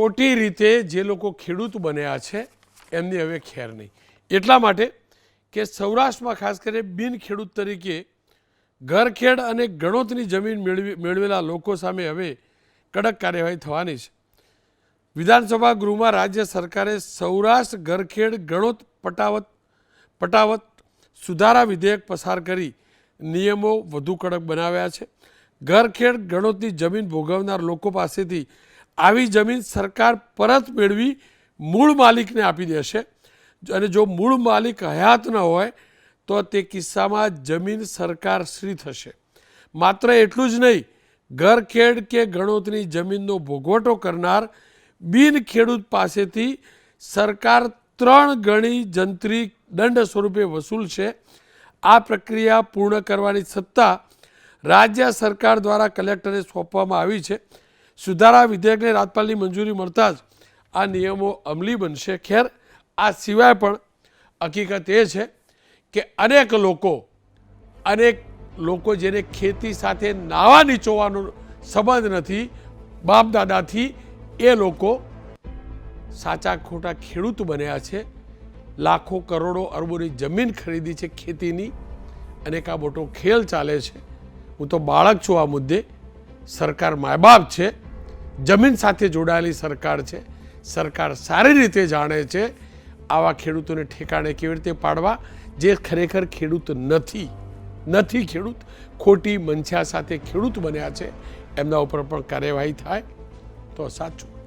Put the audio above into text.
ખોટી રીતે જે લોકો ખેડૂત બન્યા છે, એમની હવે ખેર નહીં. એટલા માટે કે સૌરાષ્ટ્રમાં ખાસ કરીને બિન ખેડૂત તરીકે ઘરખેડ અને ગણોતની જમીન મેળવી, મેળવેલા લોકો સામે હવે કડક કાર્યવાહી થવાની છે. વિધાનસભા ગૃહમાં રાજ્ય સરકારે સૌરાષ્ટ્ર ઘરખેડ ગણોત પટાવત પટાવત સુધારા વિધેયક પસાર કરી નિયમો વધુ કડક બનાવ્યા છે. ઘરખેડ ગણોતની જમીન ભોગવનાર લોકો પાસેથી આવી જમીન સરકાર પરત મેળવી મૂળ માલિકને આપી દેશે. અને જો મૂળ માલિક હયાત ન હોય, તો તે કિસ્સામાં જમીન સરકાર શ્રી થશે. માત્ર એટલું જ નહીં, ઘરખેડ કે ગણોતની જમીનનો ભોગવટો કરનાર બિન ખેડૂત પાસેથી સરકાર ત્રણ ગણી જંત્રી દંડ સ્વરૂપે વસૂલ છે. આ પ્રક્રિયા પૂર્ણ કરવાની સત્તા રાજ્ય સરકાર દ્વારા કલેક્ટરને સોંપવામાં આવી છે. સુધારા વિધેયકને રાજપાલની મંજૂરી મળતા જ આ નિયમો અમલી બનશે. ખેર, આ સિવાય પણ હકીકત એ છે કે અનેક લોકો અનેક લોકો જેને ખેતી સાથે નાવા નીચોવાનો સંબંધ નથી બાપ દાદાથી એ લોકો સાચા ખોટા ખેડૂત બન્યા છે. લાખો કરોડો અરબોની જમીન ખરીદી છે ખેતીની. અને આ મોટો ખેલ ચાલે છે. હું તો બાળક છું આ મુદ્દે. સરકાર મા બાપ છે. જમીન સાથે જોડાયેલી સરકાર છે. સરકાર સારી રીતે જાણે છે આવા ખેડૂતોને ઠેકાણે કેવી રીતે પાડવા. જે ખરેખર ખેડૂત નથી નથી ખેડૂત, ખોટી મંછા સાથે ખેડૂત બન્યા છે, એમના ઉપર પણ કાર્યવાહી થાય તો સાચું.